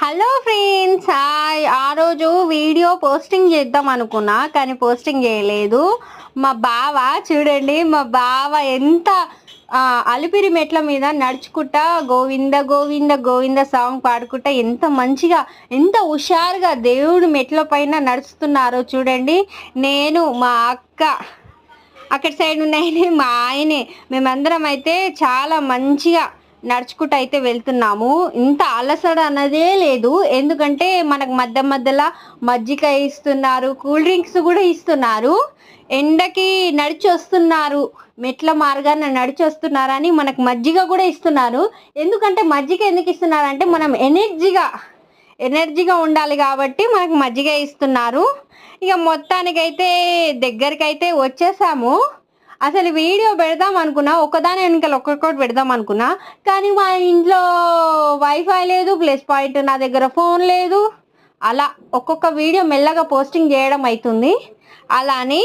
Hello friends hi ఆ రోజు video posting చేద్దాం అనుకున్నా కానీ పోస్టింగ్ చేయలేదు. మా బావ చూడండి మా బావ ఎంత అలిపిరి మెట్ల మీద నడుచుకుంటా గోవింద గోవింద గోవింద సాంగ్ పాడుకుంటా ఎంత మంచిగా ఎంత హుషారుగా దేవుడి మెట్ల పైన నడుస్తున్నారో చూడండి. నేను మా అక్క అక్కడ సైడ్ ఉన్నాయని మా ఆయనే మేమందరం అయితే చాలా మంచిగా నడుచుకుంటూ అయితే వెళ్తున్నాము. ఇంత అలసడ అన్నదే లేదు. ఎందుకంటే మనకు మధ్య మధ్యలో మజ్జిగ ఇస్తున్నారు కూల్ డ్రింక్స్ కూడా ఇస్తున్నారు. ఎండకి నడిచి వస్తున్నారు మెట్ల మార్గాన నడిచి వస్తున్నారని మనకు మజ్జిగ కూడా ఇస్తున్నారు. ఎందుకంటే మజ్జిగ ఎందుకు ఇస్తున్నారంటే మనం ఎనర్జీగా ఎనర్జీగా ఉండాలి కాబట్టి మనకు మజ్జిగ ఇస్తున్నారు. ఇక మొత్తానికైతే దగ్గరికైతే వచ్చేసాము. అసలు వీడియో పెడదాం అనుకున్నా ఒకదాని వెనకాల ఒక్కొక్కటి పెడదాం అనుకున్నా కానీ మా ఇంట్లో వైఫై లేదు ప్లస్ పాయింట్ నా దగ్గర ఫోన్ లేదు. అలా ఒక్కొక్క వీడియో మెల్లగా పోస్టింగ్ చేయడం అవుతుంది అలా అని